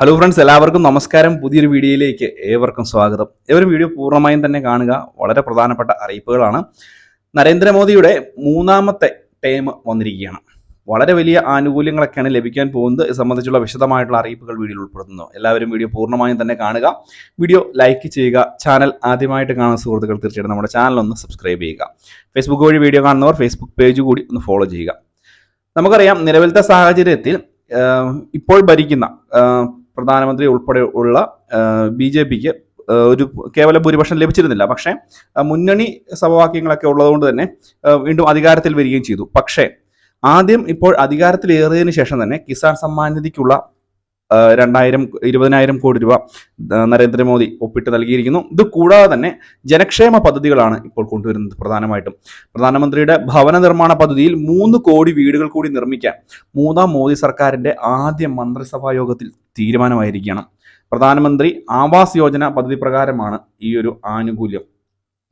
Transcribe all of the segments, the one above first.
Hello friends എല്ലാവർക്കും നമസ്കാരം. പുതിയൊരു വീഡിയോയിലേക്ക് ഏവർക്കും സ്വാഗതം. ഏവരും വീഡിയോ പൂർണമായും തന്നെ കാണുക. വളരെ പ്രധാനപ്പെട്ട അറിയിപ്പുകളാണ്. നരേന്ദ്രമോദിയുടെ മൂന്നാമത്തെ ടേം വന്നിരിക്കുകയാണ്. വളരെ വലിയ ആനുകൂല്യങ്ങളൊക്കെയാണ് ലഭിക്കാൻ പോകുന്നത്. ഇത് സംബന്ധിച്ചുള്ള വിശദമായിട്ടുള്ള അറിയിപ്പുകൾ വീഡിയോയിൽ ഉൾപ്പെടുത്തുന്നു. എല്ലാവരും വീഡിയോ പൂർണമായും തന്നെ കാണുക. വീഡിയോ ലൈക്ക് ചെയ്യുക. ചാനൽ ആദ്യമായിട്ട് കാണുന്ന സുഹൃത്തുക്കൾ തീർച്ചയായിട്ടും നമ്മുടെ ചാനൽ ഒന്ന് സബ്സ്ക്രൈബ് ചെയ്യുക. ഫേസ്ബുക്ക് വഴി വീഡിയോ കാണുന്നവർ ഫേസ്ബുക്ക് പേജ് കൂടി ഒന്ന് ഫോളോ ചെയ്യുക. നമുക്കറിയാം നിലവിലത്തെ സാഹചര്യത്തിൽ ഇപ്പോൾ ഭരിക്കുന്ന പ്രധാനമന്ത്രി ഉൾപ്പെടെ ഉള്ള ബി ജെ പിക്ക് ഒരു കേവല ഭൂരിപക്ഷം ലഭിച്ചിരുന്നില്ല. പക്ഷേ മുന്നണി സമവാക്യങ്ങളൊക്കെ ഉള്ളതുകൊണ്ട് തന്നെ വീണ്ടും അധികാരത്തിൽ വരികയും ചെയ്തു. പക്ഷേ ആദ്യം ഇപ്പോൾ അധികാരത്തിൽ അധികാരത്തിലേറിയതിനു ശേഷം തന്നെ കിസാൻ സമ്മാൻ നിധിക്കുള്ള രണ്ടായിരം ഇരുപതിനായിരം കോടി രൂപ നരേന്ദ്രമോദി ഒപ്പിട്ട് നൽകിയിരിക്കുന്നു. ഇത് കൂടാതെ തന്നെ ജനക്ഷേമ പദ്ധതികളാണ് ഇപ്പോൾ കൊണ്ടുവരുന്നത് പ്രധാനമായിട്ടും. പ്രധാനമന്ത്രിയുടെ ഭവന നിർമ്മാണ പദ്ധതിയിൽ മൂന്ന് കോടി വീടുകൾ കൂടി നിർമ്മിക്കാൻ മൂന്നാം മോദി സർക്കാരിന്റെ ആദ്യ മന്ത്രിസഭാ യോഗത്തിൽ തീരുമാനമായിരിക്കുകയാണ് പ്രധാനമന്ത്രി ആവാസ് യോജന പദ്ധതി പ്രകാരമാണ് ഈ ഒരു ആനുകൂല്യം.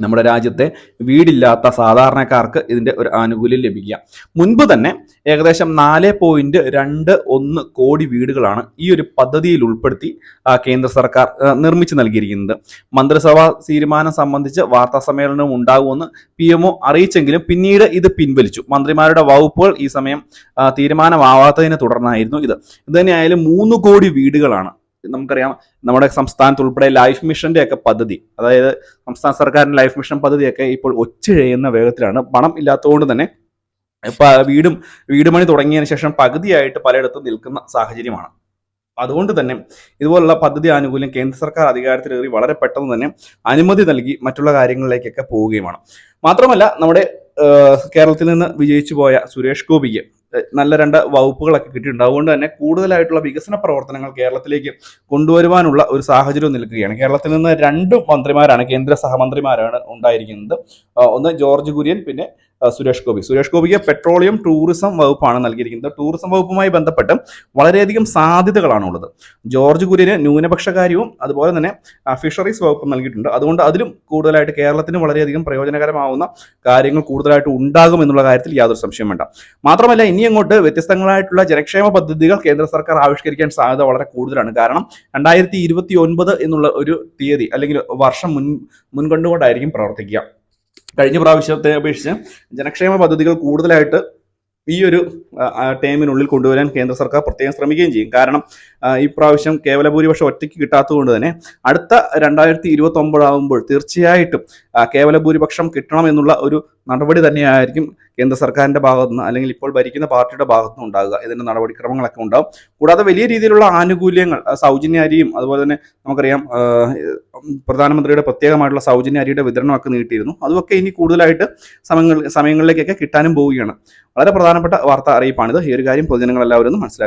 നമ്മുടെ രാജ്യത്തെ വീടില്ലാത്ത സാധാരണക്കാർക്ക് ഇതിന്റെ ഒരു ആനുകൂല്യം ലഭിക്കുക. മുൻപ് തന്നെ ഏകദേശം നാല് പോയിന്റ് രണ്ട് ഒന്ന് കോടി വീടുകളാണ് ഈ ഒരു പദ്ധതിയിൽ ഉൾപ്പെടുത്തി കേന്ദ്ര സർക്കാർ നിർമ്മിച്ചു നൽകിയിരിക്കുന്നത്. മന്ത്രിസഭാ തീരുമാനം സംബന്ധിച്ച് വാർത്താ സമ്മേളനം ഉണ്ടാകുമെന്ന് പി എംഒ അറിയിച്ചെങ്കിലും പിന്നീട് ഇത് പിൻവലിച്ചു. മന്ത്രിമാരുടെ വകുപ്പുകൾ ഈ സമയം തീരുമാനമാവാത്തതിനെ തുടർന്നായിരുന്നു ഇത്. ഇത് തന്നെയായാലും മൂന്ന് കോടി വീടുകളാണ് നമുക്കറിയാം നമ്മുടെ സംസ്ഥാനത്ത് ഉൾപ്പെടെ ലൈഫ് മിഷന്റെ ഒക്കെ പദ്ധതി അതായത് സംസ്ഥാന സർക്കാരിന്റെ ലൈഫ് മിഷൻ പദ്ധതിയൊക്കെ ഇപ്പോൾ ഒച്ചിഴയുന്ന വേഗത്തിലാണ്. പണം ഇല്ലാത്തതുകൊണ്ട് തന്നെ വീടും വീടുമണി തുടങ്ങിയതിന് ശേഷം പകുതിയായിട്ട് പലയിടത്തും നിൽക്കുന്ന സാഹചര്യമാണ്. അതുകൊണ്ട് തന്നെ ഇതുപോലുള്ള പദ്ധതി ആനുകൂല്യം കേന്ദ്ര സർക്കാർ അധികാരത്തിലേറി വളരെ പെട്ടെന്ന് തന്നെ അനുമതി നൽകി മറ്റുള്ള കാര്യങ്ങളിലേക്കൊക്കെ പോവുകയുമാണ്. മാത്രമല്ല നമ്മുടെ കേരളത്തിൽ നിന്ന് വിജയിച്ചു പോയ സുരേഷ് ഗോപിക്ക് നല്ല രണ്ട് വകുപ്പുകളൊക്കെ കിട്ടിയിട്ടുണ്ട്. അതുകൊണ്ട് തന്നെ കൂടുതലായിട്ടുള്ള വികസന പ്രവർത്തനങ്ങൾ കേരളത്തിലേക്ക് കൊണ്ടുവരുവാനുള്ള ഒരു സാഹചര്യം നിൽക്കുകയാണ്. കേരളത്തിൽ നിന്ന് രണ്ട് മന്ത്രിമാരാണ് കേന്ദ്ര സഹമന്ത്രിമാരാണ് ഉണ്ടായിരിക്കുന്നത്. ഒന്ന് ജോർജ് കുര്യൻ പിന്നെ സുരേഷ് ഗോപി. സുരേഷ് ഗോപിക്ക് പെട്രോളിയം ടൂറിസം വകുപ്പാണ് നൽകിയിരിക്കുന്നത്. ടൂറിസം വകുപ്പുമായി ബന്ധപ്പെട്ട് വളരെയധികം സാധ്യതകളാണ് ഉള്ളത് ജോർജ് കുര്യന് ന്യൂനപക്ഷ കാര്യവും അതുപോലെ തന്നെ ഫിഷറീസ് വകുപ്പും നൽകിയിട്ടുണ്ട്. അതുകൊണ്ട് അതിലും കൂടുതലായിട്ട് കേരളത്തിന് വളരെയധികം പ്രയോജനകരമാവുന്ന കാര്യങ്ങൾ കൂടുതലായിട്ട് ഉണ്ടാകും എന്നുള്ള കാര്യത്തിൽ യാതൊരു സംശയം വേണ്ട. മാത്രമല്ല ഇനി അങ്ങോട്ട് വ്യത്യസ്തങ്ങളായിട്ടുള്ള ജനക്ഷേമ പദ്ധതികൾ കേന്ദ്ര സർക്കാർ ആവിഷ്കരിക്കാൻ സാധ്യത വളരെ കൂടുതലാണ്. കാരണം രണ്ടായിരത്തി ഇരുപത്തി ഒൻപത് എന്നുള്ള ഒരു തീയതി അല്ലെങ്കിൽ വർഷം മുൻ മുൻകൊണ്ടുകൊണ്ടായിരിക്കും പ്രവർത്തിക്കുക. കഴിഞ്ഞ പ്രാവശ്യത്തെ അപേക്ഷിച്ച് ജനക്ഷേമ പദ്ധതികൾ കൂടുതലായിട്ട് ഈ ഒരു ആ, കൊണ്ടുവരാൻ കേന്ദ്ര സർക്കാർ പ്രത്യേകം ശ്രമിക്കുകയും ചെയ്യും. കാരണം ഈ പ്രാവശ്യം കേവല ഭൂരിപക്ഷം ഒറ്റയ്ക്ക് കിട്ടാത്തത് കൊണ്ട് തന്നെ അടുത്ത രണ്ടായിരത്തി ഇരുപത്തി ഒമ്പതാകുമ്പോൾ തീർച്ചയായിട്ടും കേവല ഭൂരിപക്ഷം കിട്ടണം എന്നുള്ള ഒരു നടപടി തന്നെയായിരിക്കും കേന്ദ്ര സർക്കാരിന്റെ ഭാഗത്തു നിന്ന് അല്ലെങ്കിൽ ഇപ്പോൾ ഭരിക്കുന്ന പാർട്ടിയുടെ ഭാഗത്തു നിന്ന് ഉണ്ടാകുക. ഇതിന്റെ നടപടിക്രമങ്ങളൊക്കെ ഉണ്ടാകും കൂടാതെ വലിയ രീതിയിലുള്ള ആനുകൂല്യങ്ങൾ സൗജന്യ അരിയും അതുപോലെ തന്നെ നമുക്കറിയാം പ്രധാനമന്ത്രിയുടെ പ്രത്യേകമായിട്ടുള്ള സൗജന്യ അരിയുടെ വിതരണമൊക്കെ നീട്ടിയിരുന്നു. അതുമൊക്കെ ഇനി കൂടുതലായിട്ട് സമയങ്ങൾ സമയങ്ങളിലേക്കൊക്കെ കിട്ടാനും പോവുകയാണ്. വളരെ പ്രധാനപ്പെട്ട വാർത്താ അറിയിപ്പാണിത്. ഈ ഒരു കാര്യം പൊതുജനങ്ങളെല്ലാവരും മനസ്സിലാക്കുക